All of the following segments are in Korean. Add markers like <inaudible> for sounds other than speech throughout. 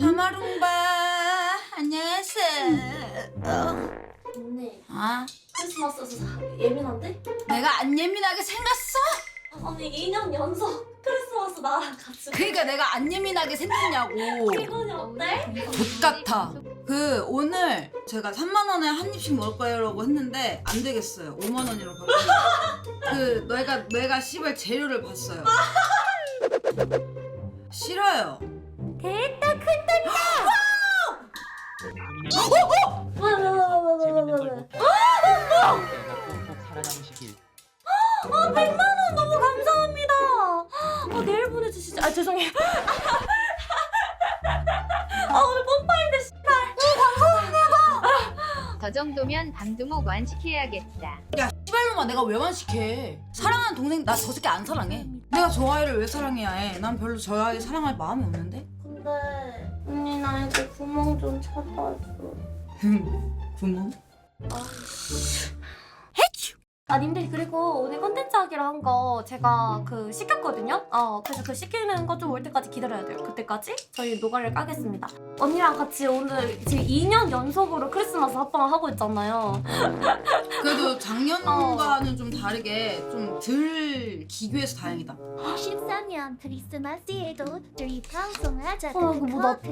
마마룽바 안녕하세요. 언니 아 크리스마스여서 사- 예민한데? 내가 안 예민하게 생겼어? 언니 2년 연속 크리스마스 나랑 같이 그러니까 내가 안 예민하게 생겼냐고. 기분이 어때? 족 같아. 그 오늘 제가 3만 원에 한 입씩 먹을 거예요라고 했는데 안 되겠어요. 5만 원으로 바꾸고. 그 내가 내가 씨발 재료를 봤어요. <laughs> 싫어요. 됐다 큰 돈이다 왜왜왜왜왜왜 꼭 살아남으시길. 아 100만 원 너무 감사합니다 아 내일 보내주시죠 아 죄송해요 <laughs> 아 오늘 pom파인데 씨발 저 정도면 방두목 완식해야겠다. 씨발놈아 내가 왜 완식해? 사랑하는 동생 나 저 새끼 안 사랑해. 내가 저 아이를 왜 사랑해야 해? 난 별로 저 아이 사랑할 마음이 없는데. 언니 나에게 구멍 좀 찾아줘 부모? 아 님들 그리고 오늘 컨텐츠 하기로 한 거 제가 그 시켰거든요 어 그래서 그 시키는 거 좀 올 때까지 기다려야 돼요 그때까지 저희 노가리를 까겠습니다 언니랑 같이 오늘 지금 2년 연속으로 크리스마스 합방을 하고 있잖아요 <laughs> 그래도 작년과는 좀 다르게 좀 덜 기교해서 다행이다. 23년 크리스마스에도 둘이 방송하자. 어, 이거 못 왔다.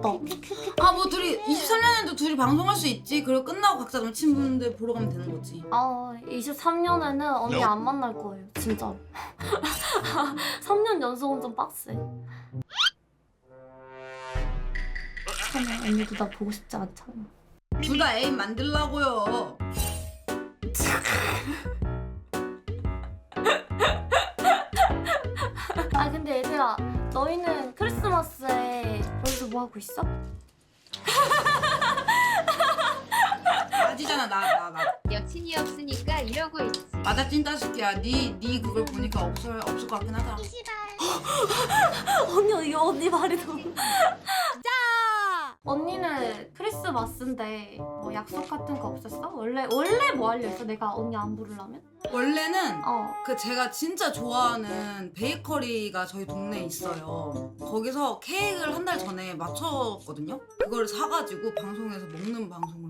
아 뭐 둘이 23년에도 둘이 방송할 수 있지. 그리고 끝나고 각자 남친 분들 보러 가면 되는 거지. 아 23년 에는 언니 안 만날 거예요 진짜로 3년 <laughs> 연속은 좀 빡세 괜찮아 언니도 나 보고 싶지 않잖아 둘 다 애인 만들라고요. <laughs> 아 근데 얘들아 너희는 크리스마스에 벌써 뭐 하고 있어? 맞이잖아 나 나 나. 여친이 없으니까 이러고 있지. 맞아 찐따 새끼야. 네네 그걸 보니까 없을 없을 것 같긴 하다. <laughs> 언니 이거 언니 말이 너무 언니는 크리스마스인데 뭐 약속 같은 거 없었어? 원래 원래 뭐 하려 했어? 내가 언니 안 부르려면? 원래는 어 그 제가 진짜 좋아하는 베이커리가 저희 동네에 있어요. 거기서 케이크를 한 달 전에 맞췄거든요. 그걸 사가지고 방송에서 먹는 방송을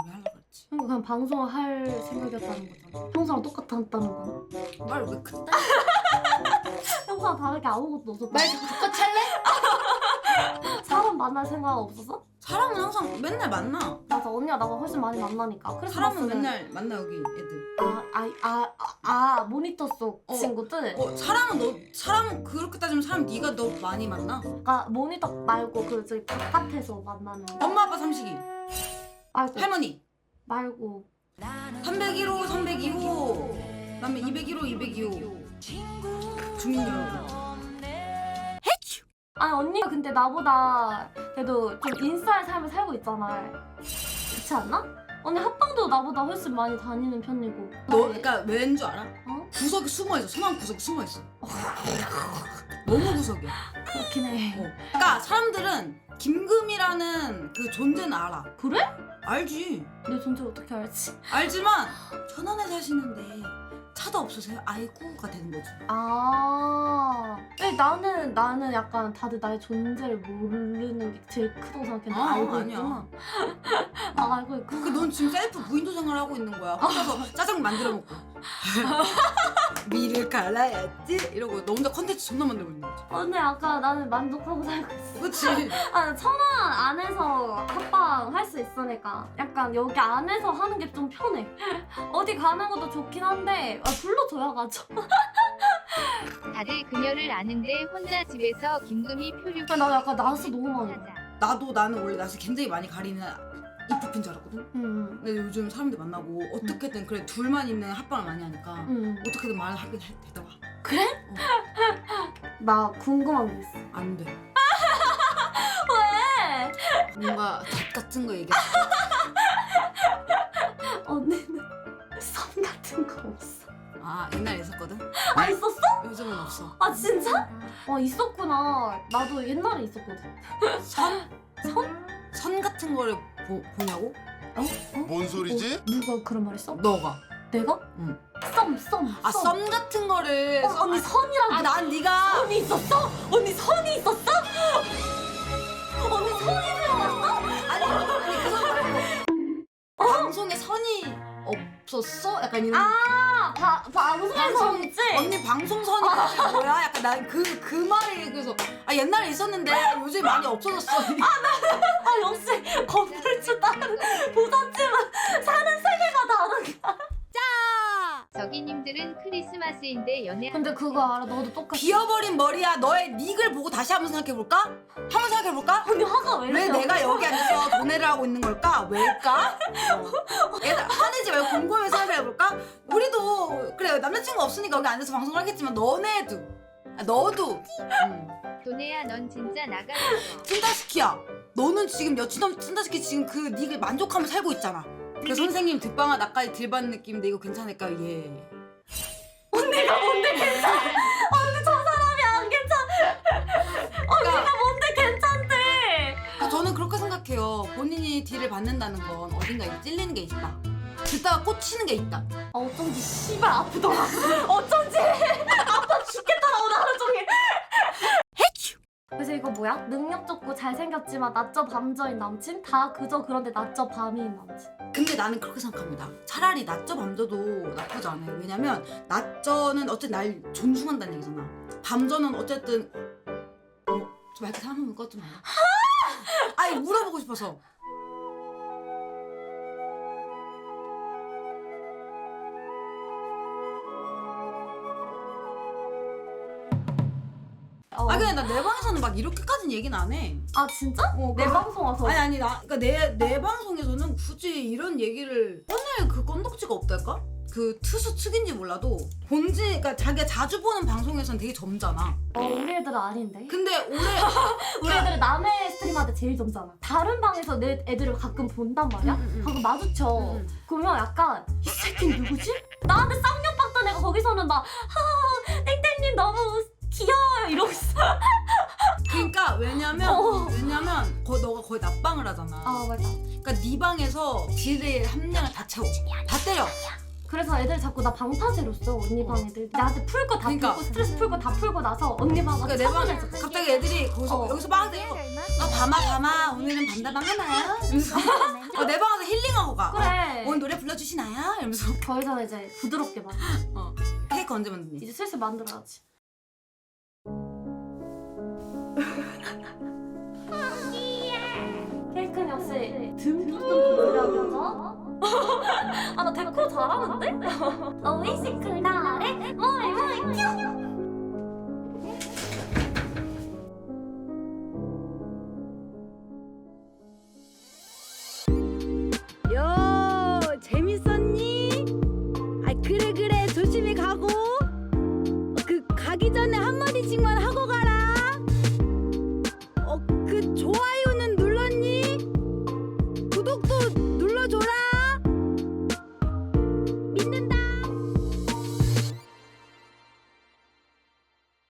그럼 그냥 방송을 할 생각이었다는 거잖아 평소랑 똑같았다는 거는 말왜 그때? 평소랑 <laughs> 다르게 아무것도 없었다 말 똑같이 할래? <laughs> 사람 만날 생각 없었어? 사람은 항상 맨날 만나. 맞아 언니가 나가 훨씬 많이 만나니까 사람은 맨날 만나 여기 애들. 아, 아, 아, 아, 아 모니터 속 어. 친구들 어 사람은 너 사람은 그렇게 따지면 사람 네가 더 많이 만나. 아 모니터 말고 그 저기 바깥에서 만나는 엄마 아빠 삼식이 말고 할머니 말고 301호 302호 그다음에 201호 202호 주민 여러분. 아니 언니가 근데 나보다 그래도 좀 인싸의 삶을 살고 있잖아 그렇지 않나? 언니 합방도 나보다 훨씬 많이 다니는 편이고 너 그러니까 왠 줄 알아? 어? 구석에 숨어 있어. 소만 구석에 숨어 있어. 너무 구석이야. 그렇긴 해 어. 그러니까 사람들은 김금이라는 그 존재는 알아. 그래? 알지. 내 존재 어떻게 알지? 알지만 전원에 사시는데 차도 없으세요? 아이고가 되는 거지. 아 왜 나는 나는 약간 다들 나의 존재를 모르는 게 제일 크다고 생각했는데 아, 알고 아니야. 있구나 <laughs> 아 알고 있구나 그넌 지금 셀프 무인도 생활을 하고 있는 거야. 혼자서 <laughs> 짜장 만들어 먹고. 미를 갈라야지 이러고 너 혼자 컨텐츠 존나 만들고 있는 거지. 언니 아까 나는 만족하고 살고 있어 그치? 아 천안 안에서 합방 할 수 있으니까 약간 여기 안에서 하는 게 좀 편해 <laughs> 어디 가는 것도 좋긴 한데 아, 불러줘야가지고 <laughs> 다들 그녀를 아는데 혼자 집에서 김금이 표류. 나 약간 나스 너무 많아. 나도 나는 원래 낯을 굉장히 많이 가리는 이프핀 줄 알았거든. 응 근데 요즘 사람들 만나고 어떻게든 그래 둘만 있는 합방을 많이 하니까 응. 어떻게든 말을 하긴 해- 되더라. 그래? 나 궁금한 게 있어 안 돼. <laughs> 왜? 뭔가 닷 같은 거 얘기해. <laughs> 언니는 선 같은 거 없어 아 옛날에 있었거든. 아 있었어? 요즘은 없어. 아 진짜? 아 있었구나. 나도 옛날에 있었거든. 선? 선? 선 같은 거를 보, 보냐고? 어? 어? 뭔 뭐 소리지? 어, 누가 그런 말 했어? 너가 내가? 응. 썸, 썸, 아 썸. 썸 같은 거를 어, 언니 아, 선이라고. 아난 네가 언니 있었어? 언니 선이 있었어? 언니 선이 들어갔어? 아니 아니 그 사람 어? 방송에 선이 없었어? 약간 이런 아, 바, 방송에서 있지? 언니 방송선이 아. 뭐야? 약간 난 그그 그 말이 그래서 아 옛날에 있었는데 요즘 많이 없어졌어. 아, 아 역시 거 <laughs> 다른 부잣집은 사는 세계가 다르다. 저기님들은 크리스마스인데 연애 근데 그거 알아? 너도 똑같이. 비어버린 머리야 너의 닉을 보고 다시 한번 생각해볼까? 한번 생각해볼까? 언니 화가 왜 왜 이렇게 내가? 여기 앉아서 돈해를 하고 있는 걸까? 왜일까? 어. <laughs> 얘들 화내지 말고 곰곰이 생각해볼까? 우리도 그래 남자친구 없으니까 여기 앉아서 방송을 하겠지만 너네도 아, 너도 음. 도네야 넌 진짜 나가겠어. 찐다스키야 너는 지금 여친 없 찐다스키 지금 그 닉을 만족하며 살고 있잖아 그 선생님 뒷방아 나까지 딜받는 느낌인데 이거 괜찮을까요? 예 언니가 뭔데 괜찮아? 언니 저 사람이 안 괜찮아. 언니가 뭔데 괜찮대? 그 저는 그렇게 생각해요 본인이 딜을 받는다는 건 어딘가에 찔리는 게 있다 듣다가 꽂히는 게 있다 아, 어쩐지 씨발 아프더라. 어쩐지 아파 죽겠더라 오늘 하루 종일. 그래서 이거 뭐야? 능력 좋고 잘생겼지만 낮저 밤저인 남친? 다 그저 그런데 낮저 밤인 남친. 근데 나는 그렇게 생각합니다. 차라리 낮저 밤저도 나쁘지 않아요. 왜냐면 낮저는 어쨌든 날 존중한다는 얘기잖아. 밤저는 어쨌든 어, 저 마이크 사람 한번 꺼지 마. 아니 물어보고 싶어서. 아 그냥 나내 방에서는 막 이렇게까지는 얘기는 안 해. 아 진짜? 어, 내 그- 방송 와서. 아니 아니 나 그러니까 내 내 방송에서는 굳이 이런 얘기를 꺼낼 그 건덕지가 없달까? 그 투수 측인지 몰라도 본지 그러니까 자기가 자주 보는 방송에서는 되게 점잖아. 어, 우리 애들은 아닌데. 근데 <laughs> 올해 우리 애들은 남의 스트림한테 제일 점잖아. 다른 방에서 내 애들을 가끔 본단 말이야? 음, 음, 음. 가끔 마주쳐. 음, 음. 그러면 약간 이 새끼 누구지? 나한테 쌍욕 거, 거의 낮방을 하잖아. 아 맞아. 그러니까 네 방에서 딜의 함량을 다 채워. 다 때려. 그래서 애들 자꾸 나 방파제로 써 언니 방 애들. 나한테 풀 거 다 그러니까. 풀고 스트레스 풀고 다 풀고 나서 언니 방가 그러니까 내방 차분해져. 갑자기 애들이 거기서 어. 여기서 막 때려. 아 밤아 밤아 오늘은 밤다방 하나요? 이러면서 <laughs> 어, 내 방에서 힐링하고 가. 그래. 어, 오늘 노래 불러주시나요? 이러면서 거기서 이제 부드럽게 만. 케이크 언제 만드니? 이제 슬슬 만들어야지. 댄스에 듬뿍듬뿍 노력해서 아나 데코 잘하는데? 어웨이시클 나래 모이 모이 큐! 재밌었니? 아 그래 그래 조심히 가고 어, 그 가기 전에 한마디씩만 하고 가라